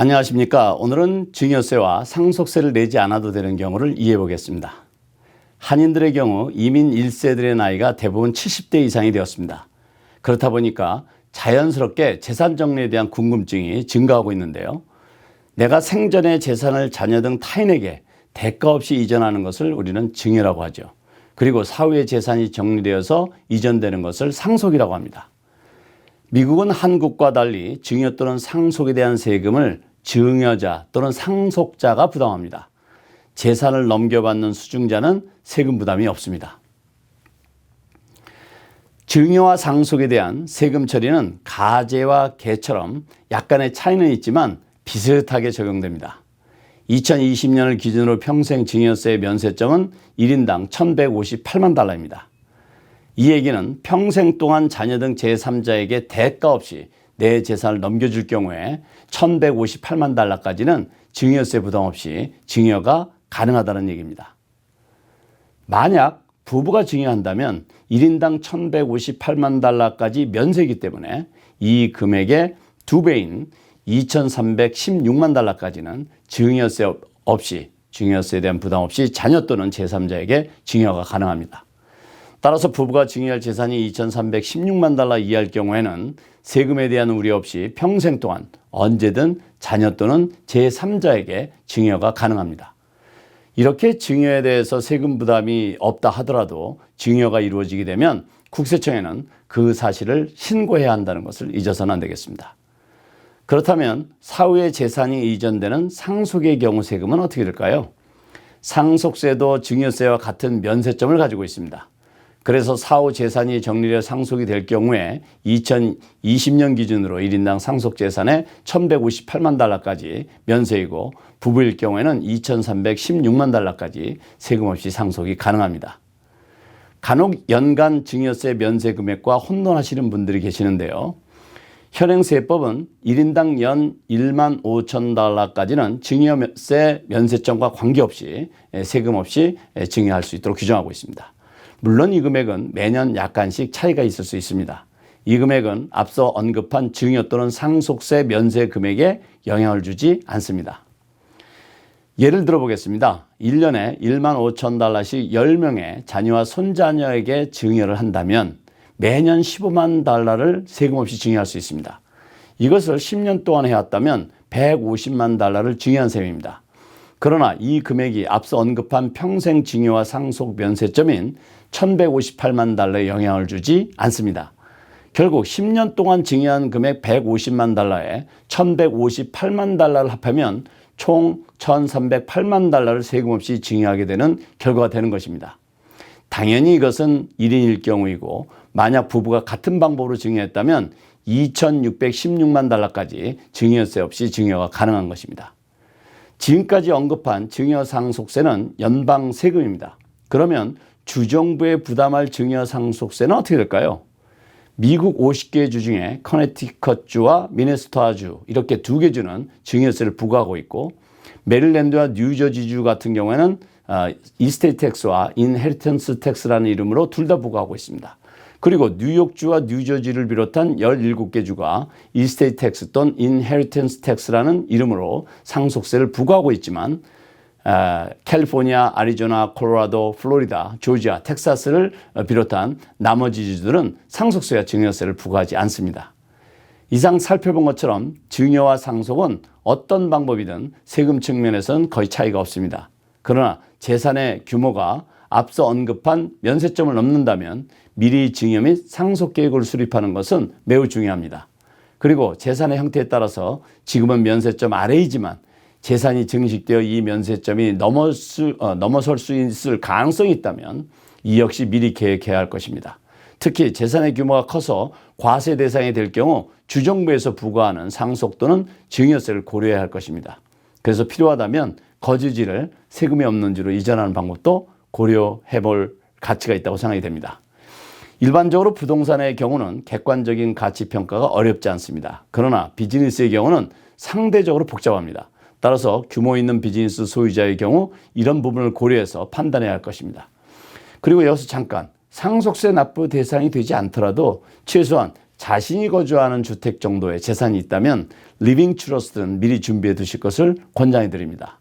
안녕하십니까. 오늘은 증여세와 상속세를 내지 않아도 되는 경우를 이해해 보겠습니다. 한인들의 경우 이민 1세들의 나이가 대부분 70대 이상이 되었습니다. 그렇다 보니까 자연스럽게 재산 정리에 대한 궁금증이 증가하고 있는데요. 내가 생전의 재산을 자녀 등 타인에게 대가 없이 이전하는 것을 우리는 증여라고 하죠. 그리고 사후에 재산이 정리되어서 이전되는 것을 상속이라고 합니다. 미국은 한국과 달리 증여 또는 상속에 대한 세금을 증여자 또는 상속자가 부담합니다. 재산을 넘겨받는 수중자는 세금 부담이 없습니다. 증여와 상속에 대한 세금 처리는 가제와 개처럼 약간의 차이는 있지만 비슷하게 적용됩니다. 2020년을 기준으로 평생 증여세 면세점은 1인당 1,158만 달러입니다. 이 얘기는 평생 동안 자녀 등 제3자에게 대가 없이 내 재산을 넘겨줄 경우에 1,158만 달러까지는 증여세 부담 없이 증여가 가능하다는 얘기입니다. 만약 부부가 증여한다면 1인당 1,158만 달러까지 면세이기 때문에 이 금액의 두 배인 2,316만 달러까지는 증여세 없이 증여세에 대한 부담 없이 자녀 또는 제3자에게 증여가 가능합니다. 따라서 부부가 증여할 재산이 2,316만 달러 이하일 경우에는 세금에 대한 우려 없이 평생 동안 언제든 자녀 또는 제3자에게 증여가 가능합니다. 이렇게 증여에 대해서 세금 부담이 없다 하더라도 증여가 이루어지게 되면 국세청에는 그 사실을 신고해야 한다는 것을 잊어서는 안 되겠습니다. 그렇다면 사후에 재산이 이전되는 상속의 경우 세금은 어떻게 될까요? 상속세도 증여세와 같은 면세점을 가지고 있습니다. 그래서 사후 재산이 정리되어 상속이 될 경우에 2020년 기준으로 1인당 상속 재산의 1,158만 달러까지 면세이고 부부일 경우에는 2,316만 달러까지 세금 없이 상속이 가능합니다. 간혹 연간 증여세 면세 금액과 혼돈하시는 분들이 계시는데요. 현행세법은 1인당 연 1만 5천 달러까지는 증여세 면세점과 관계없이 세금 없이 증여할 수 있도록 규정하고 있습니다. 물론 이 금액은 매년 약간씩 차이가 있을 수 있습니다. 이 금액은 앞서 언급한 증여 또는 상속세 면세 금액에 영향을 주지 않습니다. 예를 들어 보겠습니다. 1년에 1만 5천 달러씩 10명의 자녀와 손자녀에게 증여를 한다면 매년 15만 달러를 세금 없이 증여할 수 있습니다. 이것을 10년 동안 해왔다면 150만 달러를 증여한 셈입니다. 그러나 이 금액이 앞서 언급한 평생 증여와 상속 면세점인 1158만 달러에 영향을 주지 않습니다. 결국 10년 동안 증여한 금액 150만 달러에 1158만 달러를 합하면 총 1308만 달러를 세금 없이 증여하게 되는 결과가 되는 것입니다. 당연히 이것은 1인일 경우이고 만약 부부가 같은 방법으로 증여했다면 2616만 달러까지 증여세 없이 증여가 가능한 것입니다. 지금까지 언급한 증여상속세는 연방 세금입니다. 그러면 주정부에 부담할 증여상속세는 어떻게 될까요? 미국 50개 주 중에 커네티컷주와 미네소타주 이렇게 두 개 주는 증여세를 부과하고 있고 메릴랜드와 뉴저지주 같은 경우에는 이스테이트 텍스와 인헤리턴스 텍스라는 이름으로 둘 다 부과하고 있습니다. 그리고 뉴욕주와 뉴저지를 비롯한 17개 주가 이스테이트 텍스 또는 인헤리턴스 텍스라는 이름으로 상속세를 부과하고 있지만 아, 캘리포니아, 아리조나, 콜로라도, 플로리다, 조지아, 텍사스를 비롯한 나머지 주들은 상속세와 증여세를 부과하지 않습니다. 이상 살펴본 것처럼 증여와 상속은 어떤 방법이든 세금 측면에서는 거의 차이가 없습니다. 그러나 재산의 규모가 앞서 언급한 면세점을 넘는다면 미리 증여 및 상속 계획을 수립하는 것은 매우 중요합니다. 그리고 재산의 형태에 따라서 지금은 면세점 아래이지만 재산이 증식되어 이 면세점이 넘어 수, 어, 넘어설 수 있을 가능성이 있다면 이 역시 미리 계획해야 할 것입니다. 특히 재산의 규모가 커서 과세 대상이 될 경우 주정부에서 부과하는 상속 또는 증여세를 고려해야 할 것입니다. 그래서 필요하다면 거주지를 세금이 없는지로 이전하는 방법도 고려해 볼 가치가 있다고 생각이 됩니다. 일반적으로 부동산의 경우는 객관적인 가치 평가가 어렵지 않습니다. 그러나 비즈니스의 경우는 상대적으로 복잡합니다. 따라서 규모 있는 비즈니스 소유자의 경우 이런 부분을 고려해서 판단해야 할 것입니다. 그리고 여기서 잠깐 상속세 납부 대상이 되지 않더라도 최소한 자신이 거주하는 주택 정도의 재산이 있다면 리빙 트러스트는 미리 준비해 두실 것을 권장해 드립니다.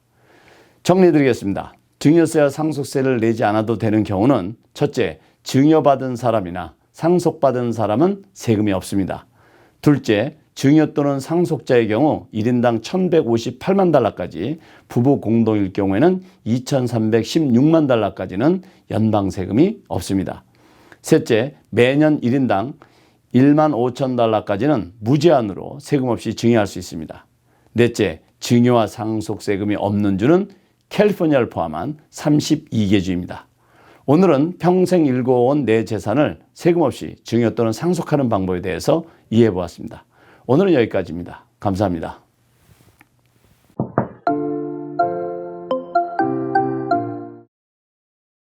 정리해 드리겠습니다. 증여세와 상속세를 내지 않아도 되는 경우는 첫째, 증여받은 사람이나 상속받은 사람은 세금이 없습니다. 둘째, 증여 또는 상속자의 경우 1인당 1,158만 달러까지, 부부 공동일 경우에는 2,316만 달러까지는 연방 세금이 없습니다. 셋째, 매년 1인당 1만 5천 달러까지는 무제한으로 세금 없이 증여할 수 있습니다. 넷째, 증여와 상속 세금이 없는 주는 캘리포니아를 포함한 32개 주입니다. 오늘은 평생 일궈온 내 재산을 세금 없이 증여 또는 상속하는 방법에 대해서 이해해 보았습니다. 오늘은 여기까지입니다. 감사합니다.